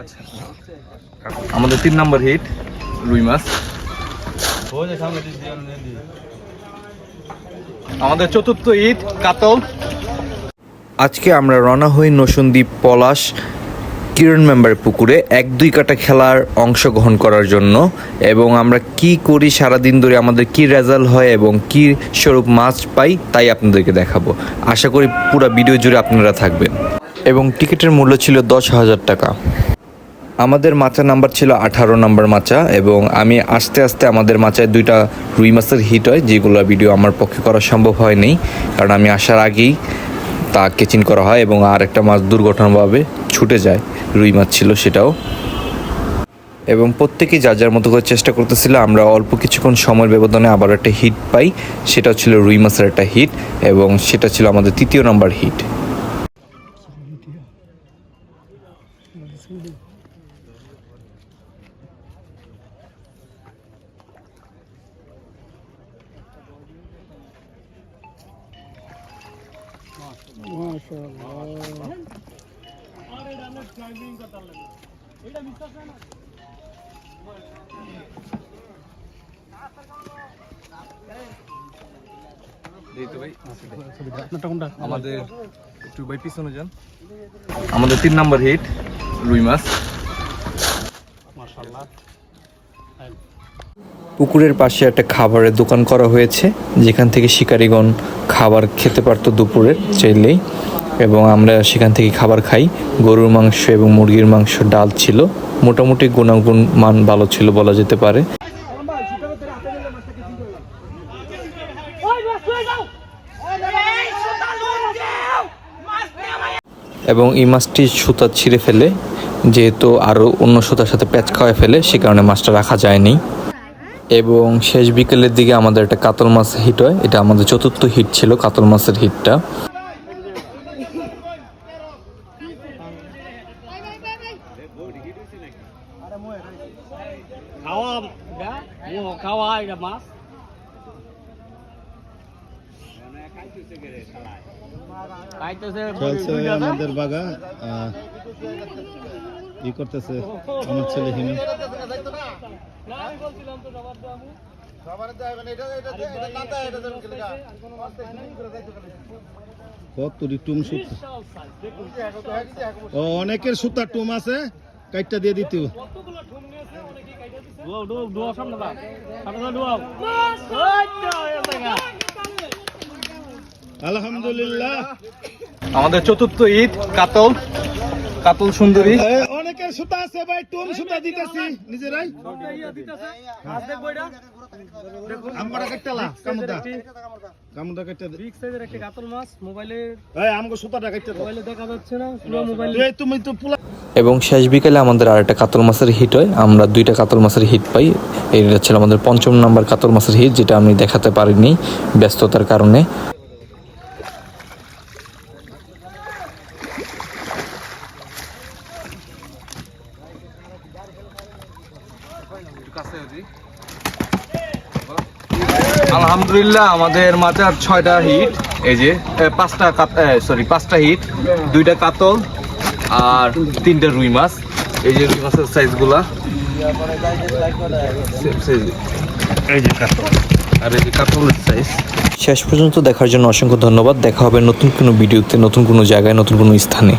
আচ্ছা। আমাদের তিন নম্বর হিট, রুই মাছ। আমাদের চতুর্থ ঈদ কাতল। আজকে আমরা রওনা হই নসন্দীপ পলাশ কিরণ মেম্বার পুকুরে। এক, দুই কাটা খেলার অংশগ্রহণ করার জন্য। এবং আমরা কি করি সারাদিন ধরে, আমাদের কি রেজাল্ট হয় এবং কি স্বরূপ মাছ পাই, তাই আপনাদেরকে দেখাবো। আশা করি পুরো ভিডিও জুড়ে আপনারা থাকবেন। এবং টিকিটের মূল্য ছিল দশ হাজার টাকা। আমাদের মাচা নাম্বার ছিল আঠারো নাম্বার মাচা এবং আমি আস্তে আস্তে আমাদের মাচায় দুইটা রুই মাছের হিট হয়, যেগুলো ভিডিও আমার পক্ষে করা সম্ভব হয়নি। কারণ আমি আসার আগেই তা কেচিন করা হয় এবং আর একটা মাছ দুর্ঘটনাভাবে ছুটে যায় রুই মাছ ছিল সেটাও। এবং প্রত্যেকেই যার যার মতো করে চেষ্টা করতেছিল, আমরা অল্প কিছুক্ষণ সময়ের ব্যবধানে আবার একটা হিট পাই সেটা ছিল রুই মাছের একটা হিট এবং সেটা ছিল আমাদের তৃতীয় নাম্বার হিট এই তো ভাই আমাদের একটু ভাই পিছনে যান। আমাদের তিন নম্বর হিট। রুই মাছ। পুকুরের পাশে একটা খাবারের দোকান করা হয়েছে যেখান থেকে শিকারীগণ খাবার খেতে পারতো দুপুরের চাইলেই। এবং আমরা সেখান থেকে খাবার খাই। গরুর মাংস এবং মুরগির মাংস ডাল ছিল। মোটামুটি গুণাগুণ মান ভালো ছিল বলা যেতে পারে। এবং এই মাছটি সুতা ছিঁড়ে ফেলে যেহেতু আরও অন্য সুতার সাথে প্যাচ খাওয়ায় ফেলে সে কারণে মাছটা রাখা যায়নি। এবং শেষ বিকেলের দিকে আমাদের একটা কাতল মাছ হিট হয়। এটা আমাদের চতুর্থ হিট ছিল কাতল মাছের হিটটা খাওয়া ও খাওয়া এটা মাছ। খাইতেছে চলছে আমাদের বাগা আহ, ই করতেছে আমার ছেলে হিমু। কত টুম সুত। ও অনেকের সুতা টুম আছে কাইটটা দিয়ে দিতে আলহামদুলিল্লাহ। আমাদের চতুর্থ ঈদ কাতল কাতল সুন্দরী। এ, অনেকের সুতা আছে ভাই টুম সুতা দিতেছি। নিজেরাই। মাছ দেখব এটা আমরা কাটতালা কামুদা কামুদা কাটতে বিগ সাইজের একটা কাতল মাছ মোবাইলে এই আমগো সুতাটা কাটতে মোবাইলে দেখা যাচ্ছে না পুরো মোবাইল এই তুমি তো পুলা এবং শেষ বিকেলে আমাদের আর একটা কাতল মাছের হিট হয়। আমরা দুইটা কাতল মাছের হিট পাই। এটা ছিল আমাদের পঞ্চম নাম্বার কাতল মাছের হিট যেটা আমি দেখাতে পারিনি ব্যস্ততার কারণে। আলহামদুলিল্লাহ আমাদের মাচার ছয়টা হিট এই যে পাঁচটা সরি পাঁচটা হিট দুইটা কাতল আর তিনটা রুই মাছ। এই যে রুই মাছের সাইজগুলা Same এই যে কাতল। আর এই যে কাতলের সাইজ শেষ পর্যন্ত দেখার জন্য অসংখ্য ধন্যবাদ। দেখা হবে নতুন কোনো ভিডিওতে নতুন কোনো জায়গায় নতুন কোনো স্থানে।